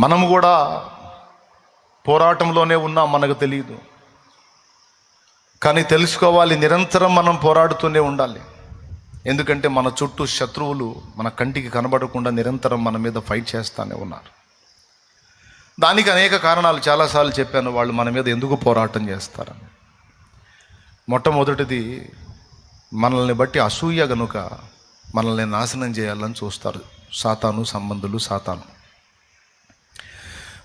మనము కూడా పోరాటంలోనే ఉన్నాం మనకు తెలియదు కానీ తెలుసుకోవాలి నిరంతరం మనం పోరాడుతూనే ఉండాలి. ఎందుకంటే మన చుట్టూ శత్రువులు మన కంటికి కనబడకుండా నిరంతరం మన మీద ఫైట్ చేస్తూనే ఉన్నారు. దానికి అనేక కారణాలు చాలాసార్లు చెప్పాను వాళ్ళు మన మీద ఎందుకు పోరాటం చేస్తారని. మొట్టమొదటిది మనల్ని బట్టి అసూయ గనుక మనల్ని నాశనం చేయాలని చూస్తారు సాతాను సంబంధులు సాతాను.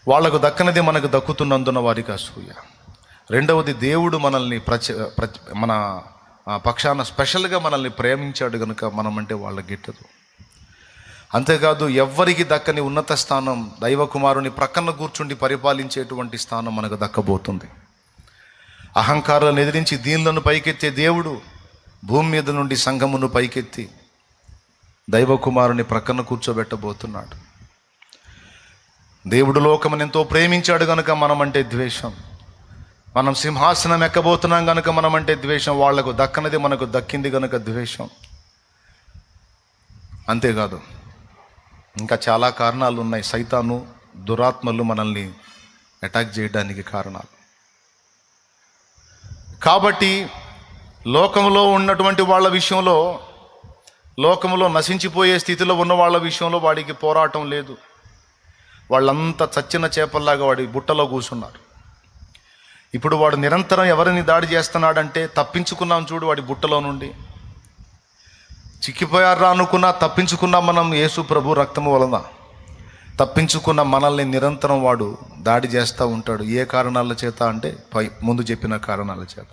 వాళ్ళకు దక్కనది మనకు దక్కుతున్నందున వారికి అసూయ రెండవది దేవుడు మనల్ని ప్రచ ప్రచ మన పక్షాన స్పెషల్గా మనల్ని ప్రేమించాడు కనుక మనమంటే వాళ్ళకి గిట్టదు. అంతేకాదు ఎవ్వరికి దక్కని ఉన్నత స్థానం దైవకుమారుని ప్రక్కన కూర్చుండి పరిపాలించేటువంటి స్థానం మనకు దక్కబోతుంది. అహంకారాలను ఎదిరించి దీనులను పైకెత్తే దేవుడు భూమి మీద నుండి సంఘమును పైకెత్తి దైవకుమారుని ప్రక్కన కూర్చోబెట్టబోతున్నాడు. దేవుడు లోకమును ఎంతో ప్రేమించాడు గనుక మనమంటే ద్వేషం. మనం సింహాసనం ఎక్కబోతున్నాం గనుక మనమంటే ద్వేషం. వాళ్ళకు దక్కనది మనకు దక్కింది కనుక ద్వేషం. అంతేకాదు ఇంకా చాలా కారణాలు ఉన్నాయి. సైతాను దురాత్మలు మనల్ని అటాక్ చేయడానికి కారణాలు. కాబట్టి లోకంలో ఉన్నటువంటి వాళ్ళ విషయంలో లోకంలో నశించిపోయే స్థితిలో ఉన్న వాళ్ళ విషయంలో వాడికి పోరాటం లేదు. వాళ్ళంతా చచ్చిన చేపల్లాగా వాడి బుట్టలో కూర్చున్నారు. ఇప్పుడు వాడు నిరంతరం ఎవరిని దాడి చేస్తున్నాడంటే తప్పించుకున్నాం చూడు వాడి బుట్టలో నుండి. చిక్కిపోయారా అనుకున్నా తప్పించుకున్నాం మనం యేసు ప్రభు రక్తము వలన. తప్పించుకున్న మనల్ని నిరంతరం వాడు దాడి చేస్తూ ఉంటాడు. ఏ కారణాల చేత అంటే పై ముందు చెప్పిన కారణాల చేత.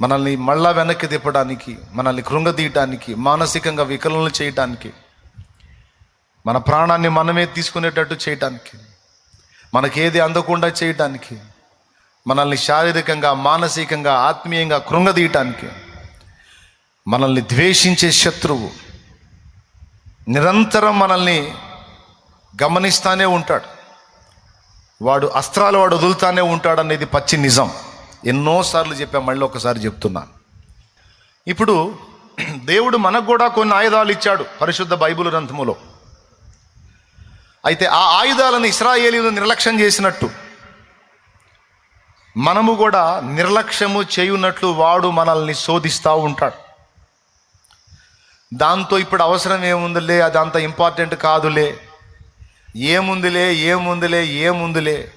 మనల్ని మళ్ళా వెనక్కి తిప్పడానికి మనల్ని కృంగదీయటానికి మానసికంగా వికలనలు చేయటానికి మన ప్రాణాన్ని మనమే తీసుకునేటట్టు చేయటానికి మనకేది అందకుండా చేయటానికి మనల్ని శారీరకంగా మానసికంగా ఆత్మీయంగా కృంగదీయటానికి మనల్ని ద్వేషించే శత్రువు నిరంతరం మనల్ని గమనిస్తానే ఉంటాడు. వాడు అస్త్రాలు వాడు వదులుతానే ఉంటాడు అనేది పచ్చి నిజం. ఎన్నోసార్లు చెప్పా మళ్ళీ ఒకసారి చెప్తున్నాను ఇప్పుడు దేవుడు మనకు కూడా కొన్ని ఆయుధాలు ఇచ్చాడు పరిశుద్ధ బైబిల్ గ్రంథములో. అయితే ఆ ఆయుధాలను ఇస్రాయేలీలు నిర్లక్ష్యం చేసినట్టు. మనము కూడా నిర్లక్ష్యము చేయున్నట్లు వాడు మనల్ని శోధిస్తూ ఉంటాడు. దాంతో ఇప్పుడు అవసరం ఏముందిలే అది అంత ఇంపార్టెంట్ కాదులే. ఏముందిలే ఏముందిలే ఏముందిలే.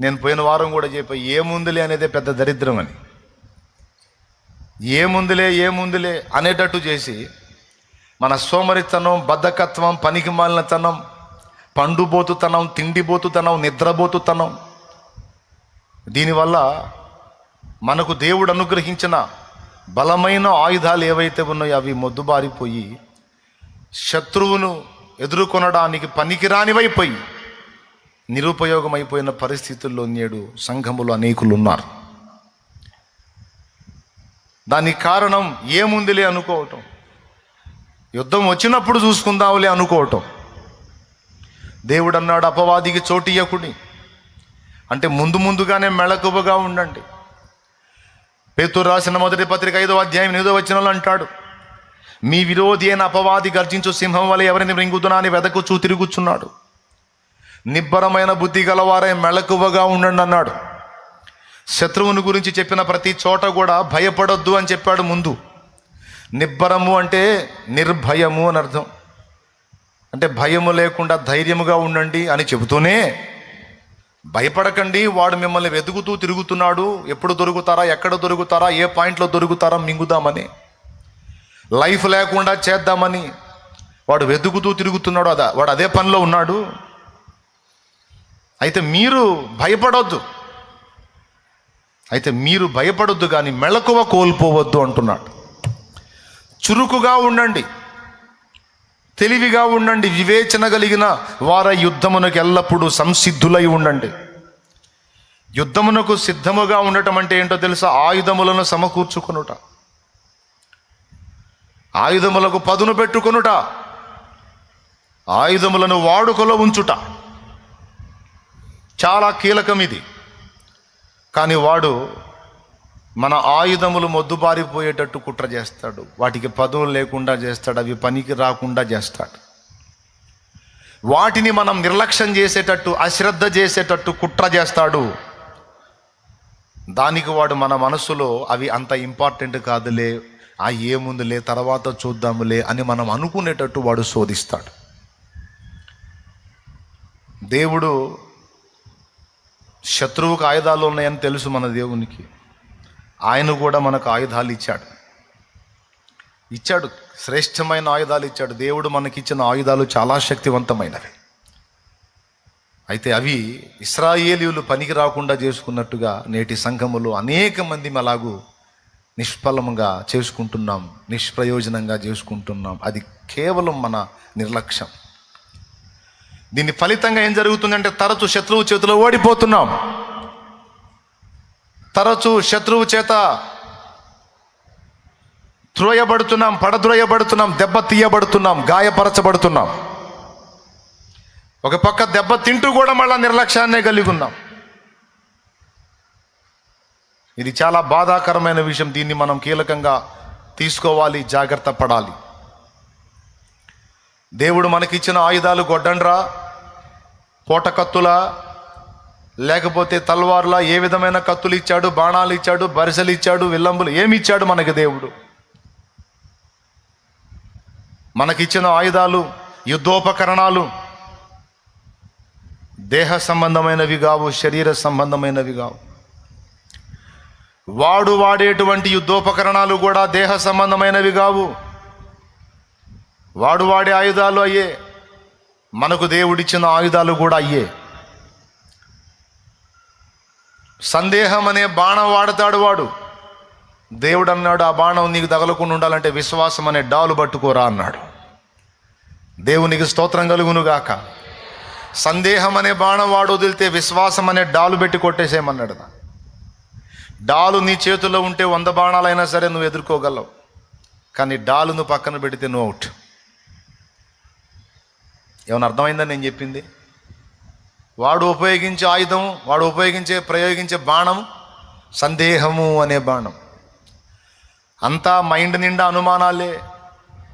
నేను పోయిన వారం కూడా చెప్పా ఏముందిలే అనేది పెద్ద దరిద్రం అని. ఏముందిలే ఏముందిలే అనేటట్టు చేసి మన సోమరితనం బద్ధకత్వం పనికి మాలినతనం పండుబోతుతనం తిండిబోతుతనం నిద్రబోతుతనం. దీనివల్ల మనకు దేవుడు అనుగ్రహించిన బలమైన ఆయుధాలు ఏవైతే ఉన్నాయో అవి మొద్దుబారిపోయి శత్రువును ఎదుర్కొనడానికి పనికిరానివైపోయి నిరుపయోగమైపోయిన పరిస్థితుల్లో నేడు సంఘములు అనేకులు ఉన్నారు దానికి కారణం ఏముందిలే అనుకోవటం. యుద్ధం వచ్చినప్పుడు చూసుకుందాంలే అనుకోవటం. దేవుడు అన్నాడు అపవాదికి చోటియకుడి అంటే ముందు ముందుగానే మెళకువగా ఉండండి. పేతురు రాసిన మొదటి పత్రిక ఐదో అధ్యాయం ఏదో వచనంలో అంటాడు మీ విరోధి అయిన అపవాది గర్జించు సింహం వల్ల ఎవరిని రింగుతున్నా అని వెదకుచూ తిరుగుచున్నాడు. నిబ్బరమైన బుద్ధి గలవారే మెళకువగా ఉండండి అన్నాడు. శత్రువుని గురించి చెప్పిన ప్రతి చోట కూడా భయపడొద్దు అని చెప్పాడు ముందు. నిబ్బరము అంటే నిర్భయము అని అర్థం. అంటే భయము లేకుండా ధైర్యముగా ఉండండి అని చెబుతూనే భయపడకండి వాడు మిమ్మల్ని వెతుకుతూ తిరుగుతున్నాడు. ఎప్పుడు దొరుకుతారా ఎక్కడ దొరుకుతారా ఏ పాయింట్లో దొరుకుతారా మింగుదామని. లైఫ్ లేకుండా చేద్దామని వాడు వెతుకుతూ తిరుగుతున్నాడు అదా వాడు అదే పనిలో ఉన్నాడు. అయితే మీరు భయపడొద్దు. అయితే మీరు భయపడొద్దు కానీ మెళకువ కోల్పోవద్దు అంటున్నాడు. చురుకుగా ఉండండి. తెలివిగా ఉండండి వివేచన కలిగిన వార యుద్ధమునకు ఎల్లప్పుడూ సంసిద్ధులై ఉండండి. యుద్ధమునకు సిద్ధముగా ఉండటం అంటే ఏంటో తెలుసా? ఆయుధములను సమకూర్చుకొనుట. ఆయుధములకు పదును పెట్టుకొనుట. ఆయుధములను వాడుకలో ఉంచుట. చాలా కీలకం ఇది. కానీ వాడు మన ఆయుధములు మొద్దుబారిపోయేటట్టు కుట్ర చేస్తాడు. వాటికి పదవులు లేకుండా చేస్తాడు అవి పనికి రాకుండా చేస్తాడు. వాటిని మనం నిర్లక్ష్యం చేసేటట్టు అశ్రద్ధ చేసేటట్టు కుట్ర చేస్తాడు. దానికి వాడు మన మనసులో అవి అంత ఇంపార్టెంట్ కాదులే ఆ ఏముందులే తర్వాత చూద్దాములే అని మనం అనుకునేటట్టు వాడు శోధిస్తాడు. దేవుడు శత్రువుకు ఆయుధాలు ఉన్నాయని తెలుసు మన దేవునికి. ఆయన కూడా మనకు ఆయుధాలు ఇచ్చాడు. ఇచ్చాడు. శ్రేష్టమైన ఆయుధాలు ఇచ్చాడు. దేవుడు మనకిచ్చిన ఆయుధాలు చాలా శక్తివంతమైనవి. అయితే అవి ఇస్రాయేలీయులు పనికి రాకుండా చేసుకున్నట్టుగా నేటి సంఘములో అనేక మంది అలాగూ నిష్ఫలంగా చేసుకుంటున్నాం నిష్ప్రయోజనంగా చేసుకుంటున్నాం. అది కేవలం మన నిర్లక్ష్యం. దీని ఫలితంగా ఏం జరుగుతుందంటే తరచు శత్రువు చేతిలో ఓడిపోతున్నాం. తరచు శత్రువు చేత త్రోయబడుతున్నాం పడద్రోయబడుతున్నాం దెబ్బ తీయబడుతున్నాం గాయపరచబడుతున్నాం. ఒక పక్క దెబ్బ తింటూ కూడా మళ్ళా నిర్లక్ష్యాన్నే కలిగి ఉన్నాం. ఇది చాలా బాధాకరమైన విషయం. దీన్ని మనం కీలకంగా తీసుకోవాలి జాగ్రత్త పడాలి. దేవుడు మనకిచ్చిన ఆయుధాలు గొడ్డండ్రా కోటకత్తుల లేకపోతే తల్వార్లా ఏ విధమైన కత్తులు ఇచ్చాడు బాణాలు ఇచ్చాడు బరిసెలు ఇచ్చాడు విల్లంబులు ఏమి ఇచ్చాడు మనకి దేవుడు? మనకిచ్చిన ఆయుధాలు యుద్ధోపకరణాలు దేహ సంబంధమైనవి కావు శరీర సంబంధమైనవి కావు. వాడు వాడేటువంటి యుద్ధోపకరణాలు కూడా దేహ సంబంధమైనవి కావు. వాడు వాడే ఆయుధాలు అయ్యే మనకు దేవుడిచ్చిన ఆయుధాలు కూడా అయ్యే. సందేహం అనే బాణం వాడతాడు వాడు. దేవుడు అన్నాడు ఆ బాణం నీకు తగలకుండా ఉండాలంటే విశ్వాసం అనే డాలు పట్టుకోరా అన్నాడు. దేవునికి స్తోత్రం కలుగునుగాక. సందేహం అనే బాణం వాడు వదిలితే విశ్వాసం అనే డాలు పెట్టి కొట్టేసేయమన్నాడు డాలు నీ చేతుల్లో ఉంటే వంద బాణాలైనా సరే నువ్వు ఎదుర్కోగలవు. కానీ డాలును పక్కన పెడితే నువ్వు అవుట్. ఏమైనా అర్థమైందని నేను చెప్పింది? వాడు ఉపయోగించే ఆయుధం వాడు ఉపయోగించే ప్రయోగించే బాణం సందేహము అనే బాణం. అంతా మైండ్ నిండా అనుమానాలే.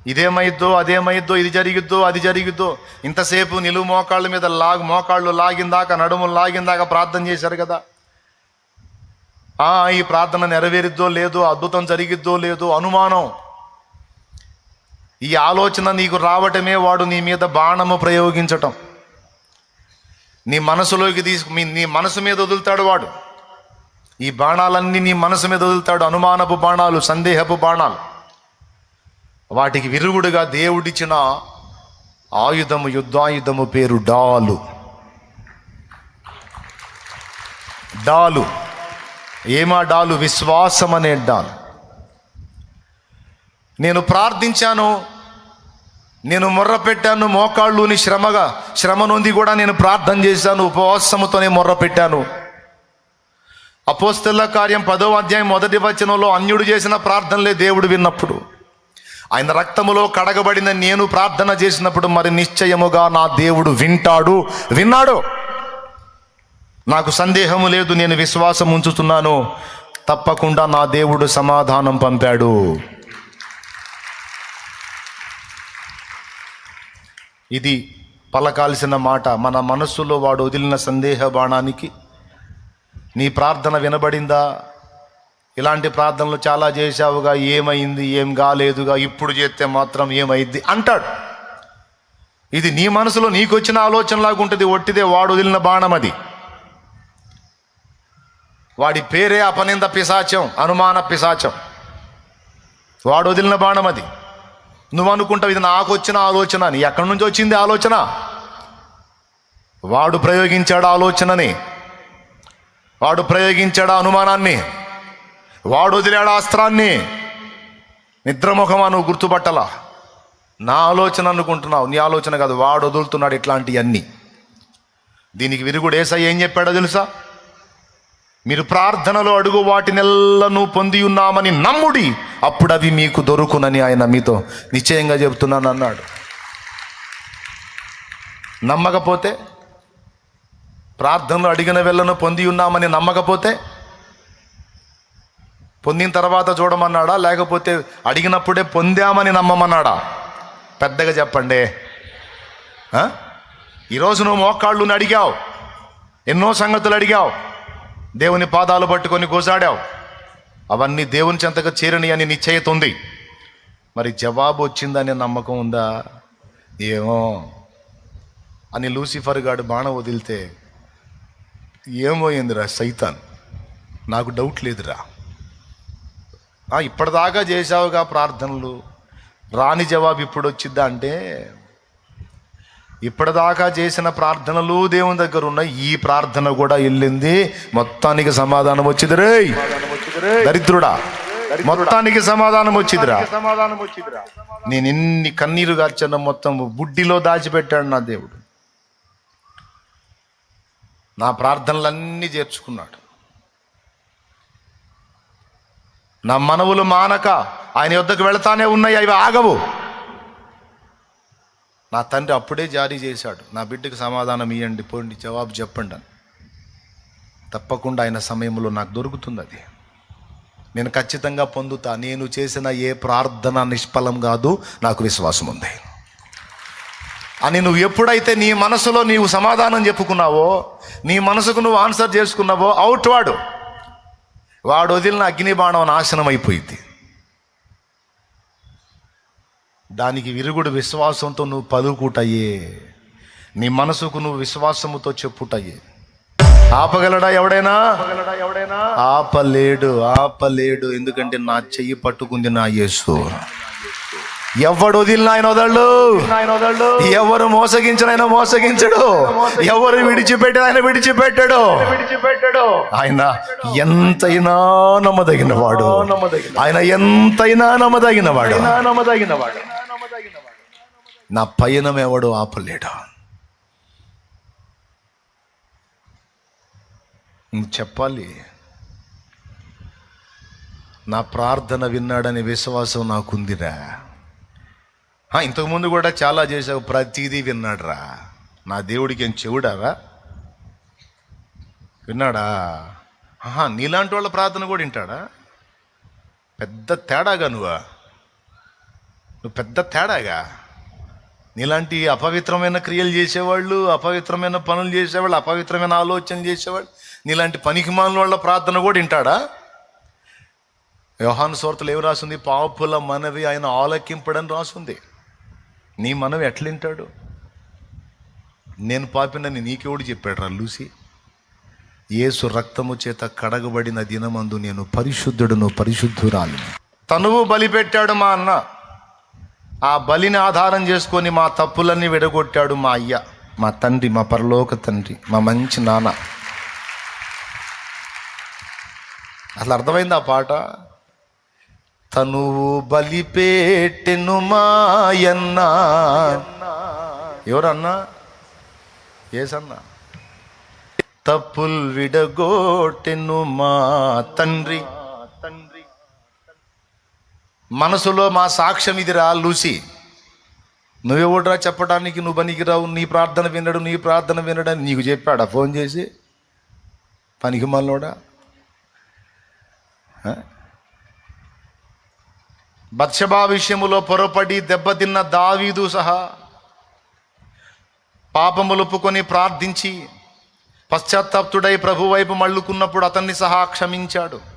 ఇదేమైద్దో అదేమైద్దో ఇది జరిగిద్దో అది జరిగిద్దో. ఇంతసేపు నిలువు మోకాళ్ళ మీద లాగ్ మోకాళ్ళు లాగిందాక నడుములు లాగిందాక ప్రార్థన చేశారు కదా. ఆ ఈ ప్రార్థన నెరవేరిద్దో లేదో అద్భుతం జరిగిద్దో లేదో అనుమానం. ఈ ఆలోచన నీకు రావటమే వాడు నీ మీద బాణము ప్రయోగించటం. నీ మనసులోకి తీసుకు నీ మనసు మీద వదులుతాడు వాడు. ఈ బాణాలన్నీ నీ మనసు మీద వదులుతాడు. అనుమానపు బాణాలు సందేహపు బాణాలు. వాటికి విరుగుడుగా దేవుడిచ్చిన ఆయుధము యుద్ధాయుధము పేరు డాలు. డాలు. ఏమా డాలు? విశ్వాసం అనే డాలు. నేను ప్రార్థించాను నేను మొర్ర పెట్టాను మోకాళ్ళుని శ్రమగా శ్రమ నొంది కూడా నేను ప్రార్థన చేశాను ఉపవాసముతోనే మొర్ర పెట్టాను. అపోస్తల కార్యం పదో అధ్యాయం మొదటి వచనంలో అన్యుడు చేసిన ప్రార్థనలే దేవుడు విన్నప్పుడు. ఆయన రక్తములో కడగబడిన నేను ప్రార్థన చేసినప్పుడు మరి నిశ్చయముగా నా దేవుడు వింటాడు. విన్నాడు. నాకు సందేహము లేదు నేను విశ్వాసం ఉంచుతున్నాను తప్పకుండా నా దేవుడు సమాధానం పంపాడు. ఇది పలకాల్సిన మాట. మన మనస్సులో వాడు వదిలిన సందేహ బాణానికి నీ ప్రార్థన వినబడిందా? ఇలాంటి ప్రార్థనలు చాలా చేశావుగా. ఏమైంది? ఏం కాలేదుగా? ఇప్పుడు చేస్తే మాత్రం ఏమైంది అంటాడు. ఇది నీ మనసులో నీకు వచ్చిన ఆలోచనలాగా ఉంటుంది ఒట్టిదే వాడు వదిలిన బాణం అది. వాడి పేరే అపనింద పిశాచం అనుమాన పిశాచం. వాడు వదిలిన బాణం అది. నువ్వు అనుకుంటావు ఇది నాకు వచ్చిన ఆలోచన. అని ఎక్కడి నుంచి వచ్చింది ఆలోచన? వాడు ప్రయోగించాడు ఆలోచనని. వాడు ప్రయోగించాడు అనుమానాన్ని. వాడు వదిలాడు అస్త్రాన్ని. నిద్రముఖమా నువ్వు గుర్తుపట్టలా. నా ఆలోచన అనుకుంటున్నావు. నీ ఆలోచన కాదు వాడు వదులుతున్నాడు ఇట్లాంటివన్నీ దీనికి విరుగుడు ఏసై ఏం చెప్పాడో తెలుసా? మీరు ప్రార్థనలో అడుగు వాటినెల్లను పొంది ఉన్నామని నమ్ముడి అప్పుడు అవి మీకు దొరుకునని ఆయన మీతో నిశ్చయంగా చెబుతున్నాను అన్నాడు. నమ్మకపోతే ప్రార్థనలు అడిగిన వెళ్ళను పొంది ఉన్నామని నమ్మకపోతే పొందిన తర్వాత చూడమన్నాడా? లేకపోతే అడిగినప్పుడే పొందామని నమ్మమన్నాడా? పెద్దగా చెప్పండి. ఈరోజు నువ్వు మోకాళ్ళు అడిగావు ఎన్నో సంగతులు అడిగావు. దేవుని పాదాలు పట్టుకొని గోజాడావు. అవన్నీ దేవుని చెంతగా చేరని అని నిశ్చయత ఉంది మరి జవాబు వచ్చిందనే నమ్మకం ఉందా? ఏమో. అని లూసిఫర్ గాడు బాణ వదిలితే ఏమోయిందిరా సైతాన్? నాకు డౌట్ లేదురా. ఇప్పటిదాకా చేశావుగా ప్రార్థనలు. రాని జవాబు ఇప్పుడు వచ్చిద్దా అంటే ఇప్పటిదాకా చేసిన ప్రార్థనలు దేవుని దగ్గర ఉన్నాయి ఈ ప్రార్థన కూడా వెళ్ళింది. మొత్తానికి సమాధానం వచ్చింది రే. దరిద్రుడా మొత్తానికి సమాధానం వచ్చిందిరా. సమాధానం వచ్చిందిరా నేను ఎన్ని కన్నీరు గార్చన్న మొత్తం బుడ్డిలో దాచిపెట్టాడు నా దేవుడు. నా ప్రార్థనలన్నీ చేర్చుకున్నాడు. నా మనవులు మానక ఆయన యొద్దకు వెళతానే ఉన్నాయి అవి ఆగవు. నా తండ్రి అప్పుడే జారీ చేశాడు. నా బిడ్డకు సమాధానం ఇవ్వండి పోండి జవాబు చెప్పండి అని. తప్పకుండా ఆయన సమయంలో నాకు దొరుకుతుంది అది. నేను ఖచ్చితంగా పొందుతా. నేను చేసిన ఏ ప్రార్థన నిష్ఫలం కాదు నాకు విశ్వాసం ఉంది. అని నువ్వు ఎప్పుడైతే నీ మనసులో నీవు సమాధానం చెప్పుకున్నావో నీ మనసుకు నువ్వు ఆన్సర్ చేసుకున్నావో అవుట్ వాడు. వాడు వదిలిన అగ్ని బాణం నాశనం అయిపోయింది. దానికి విరుగుడు విశ్వాసంతో నువ్వు పలుకుటయ్యే నీ మనసుకు నువ్వు విశ్వాసముతో చెప్పుటయ్యే. ఆపగలడా ఎవడైనా? ఎవడైనా ఆపలేడు ఆపలేడు. ఎందుకంటే నా చెయ్యి పట్టుకుంది నా యేసు. ఎవడు వదిలిన ఆయన వదళ్ళు ఆయన ఎవరు మోసగించిన ఆయన మోసగించడు. ఎవరు విడిచిపెట్టిన ఆయన విడిచిపెట్టాడు. విడిచిపెట్టాడు ఆయన ఎంతైనా నమ్మదగిన వాడు నమ్మదగిన ఆయన ఎంతైనా నమ్మదగిన వాడు నమ్మదగిన వాడు నా పయనం ఎవడు ఆపలేడు? చెప్పాలి. నా ప్రార్థన విన్నాడని విశ్వాసం నాకుందిరా. ఆ, ఇంతకుముందు కూడా చాలా చేసావు ప్రతిదీ విన్నాడురా. నా దేవుడికి ఏం చెవుడారా? విన్నాడా? ఆహా నీలాంటి వాళ్ళ ప్రార్థన కూడా వింటాడా? పెద్ద తేడాగా నువ్వా? నువ్వు పెద్ద తేడాగా? నీలాంటి అపవిత్రమైన క్రియలు చేసేవాళ్ళు అపవిత్రమైన పనులు చేసేవాళ్ళు అపవిత్రమైన ఆలోచన చేసేవాళ్ళు నీలాంటి పనికిమాలిన వాళ్ళ ప్రార్థన కూడా వింటాడా? వ్యవహాను సోర్తలు ఏమి రాసింది? పాపుల మనవి ఆయన ఆలకింపడని రాసింది. నీ మనవి ఎట్లింటాడు నేను పాపినని నీకెవడు చెప్పాడు రా లూసి? ఏసు రక్తము చేత కడగబడిన దినమందు నేను పరిశుద్ధుడును పరిశుద్ధురాలి తనువు బలిపెట్టాడు మా అన్న. ఆ బలిని ఆధారం చేసుకొని మా తప్పులన్నీ విడగొట్టాడు మా అయ్య మా తండ్రి మా పరలోక తండ్రి మా మంచి నాన్న. అసలు అర్థమైంది ఆ పాట? తనువు బలిపేటెను మాయన్న ఎవరన్నా? ఏసన్నా? తప్పుల్ విడగొట్టెను మా తండ్రి తండ్రి. మనసులో మా సాక్ష్యం ఇదిరా లూసి. నువ్వెవడరా చెప్పడానికి నువ్వు పనికిరావు? నీ ప్రార్థన వినడు నీ ప్రార్థన వినడని నీకు చెప్పాడా? ఫోన్ చేసి. పనికి మనలోడా బత్సభా విషయములో పొరపడి దెబ్బతిన్న దావీదు సహా పాపములుపుకొని ప్రార్థించి పశ్చాత్తాప్తుడై ప్రభు వైపు మళ్ళుకున్నప్పుడు అతన్ని సహా క్షమించాడు.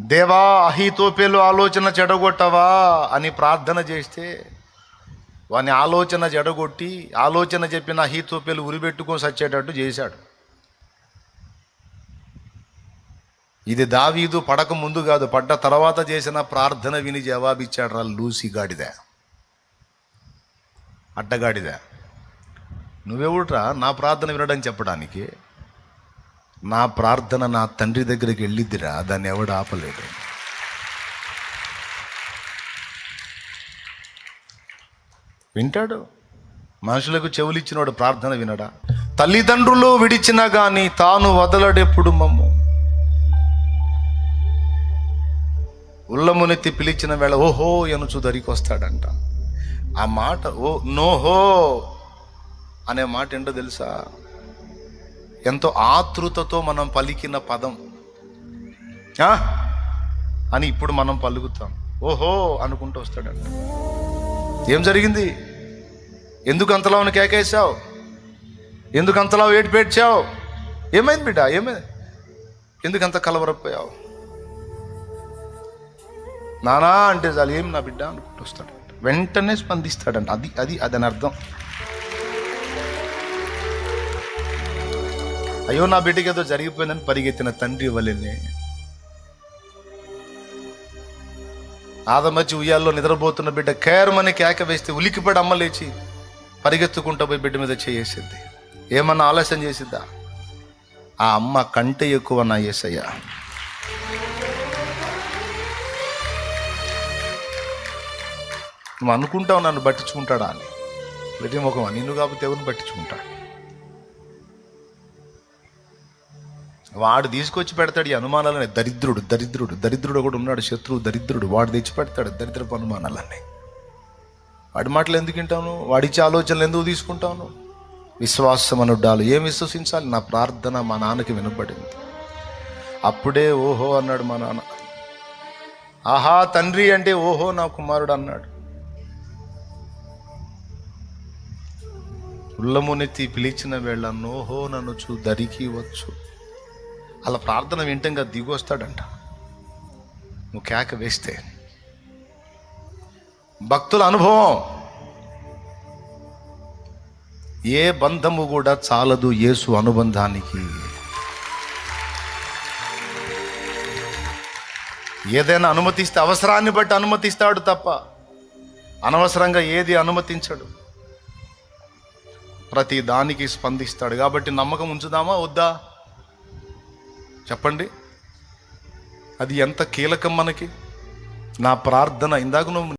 దేవా అహితోపేలు ఆలోచన చెడగొట్టవా అని ప్రార్థన చేస్తే వాని ఆలోచన చెడగొట్టి ఆలోచన చెప్పిన అహితోపేలు ఉరిపెట్టుకొని సచ్చేటట్టు చేశాడు. ఇది దావీదు పడక ముందు కాదు పడ్డ తర్వాత చేసిన ప్రార్థన విని జవాబిచ్చాడు రా లూసి గాడిద. అడ్డగాడిద. నువ్వెవుట్రా నా ప్రార్థన వినడం చెప్పడానికి. నా ప్రార్థన నా తండ్రి దగ్గరికి వెళ్ళిద్దిరా దాన్ని ఎవడు ఆపలేడు. వింటాడు? మనుషులకు చెవులిచ్చినోడు ప్రార్థన వినడా? తల్లిదండ్రులు విడిచినా కానీ తాను వదలడెప్పుడు మమ్ము ఉల్లమునెత్తి పిలిచిన వేళ ఓహో ఎనుచు దరికొస్తాడంట ఆ మాట ఓ నోహో అనే మాట ఏంటో తెలుసా? ఎంతో ఆతృతతో మనం పలికిన పదం. ఆ? అని ఇప్పుడు మనం పలుకుతాం. ఓహో అనుకుంటూ వస్తాడంట. ఏం జరిగింది? ఎందుకు అంతలా ఉన్న కేకేసావు ఎందుకు అంతలా వేడి పేడ్చావు? ఏమైంది బిడ్డ? ఏమైంది? ఎందుకు అంత కలవరపోయావు? నానా అంటే చాలు ఏం నా బిడ్డ అనుకుంటూ వస్తాడంట. వెంటనే స్పందిస్తాడంట. అది అది అదని అర్థం. అయ్యో నా బిడ్డకి ఏదో జరిగిపోయిందని పరిగెత్తిన తండ్రి వలెనే. ఆదమచ్చి ఉయ్యాల్లో నిద్రపోతున్న బిడ్డ కేరమని కేక వేస్తే ఉలికిపడి అమ్మ లేచి పరిగెత్తుకుంటూ పోయి బిడ్డ మీద చేసేసింది ఏమన్నా ఆలస్యం చేసిద్దా ఆ అమ్మ కంటే ఎక్కువ నా ఏసయ్య. నువ్వు అనుకుంటావు నన్ను పట్టించుకుంటాడా అని. బిడ్డ ముఖం నిన్ను కాకపోతే ఎవరిని పట్టించుకుంటాడు వాడు తీసుకొచ్చి పెడతాడు ఈ అనుమానాలని దరిద్రుడు దరిద్రుడు దరిద్రుడు కూడా ఉన్నాడు శత్రువు దరిద్రుడు. వాడు తెచ్చి పెడతాడు దరిద్రపు అనుమానాలన్నీ. వాడి మాటలు ఎందుకు వింటాను వాడిచ్చే ఆలోచనలు ఎందుకు తీసుకుంటాను విశ్వాసం అనుడ్డాలు ఏం విశ్వసించాలి? నా ప్రార్థన మా నాన్నకి వినపడింది. అప్పుడే ఓహో అన్నాడు మా నాన్న. ఆహా తండ్రి అంటే ఓహో నా కుమారుడు అన్నాడు. ఉల్లమునెత్తి పిలిచిన వేళ నోహో నన్ను చూ దరికి వచ్చు. అలా ప్రార్థన వింటంగా దిగి వస్తాడంట. నువ్వు కేక వేస్తే. భక్తుల అనుభవం. ఏ బంధము కూడా చాలదు యేసు అనుబంధానికి. ఏదైనా అనుమతిస్తే అవసరాన్ని బట్టి అనుమతిస్తాడు తప్ప అనవసరంగా ఏది అనుమతించడు. ప్రతి దానికి స్పందిస్తాడు. కాబట్టి నమ్మకం ఉంచుదామా? వద్దా? చెప్పండి. అది ఎంత కీలకం మనకి? నా ప్రార్థన ఇందాక నువ్వు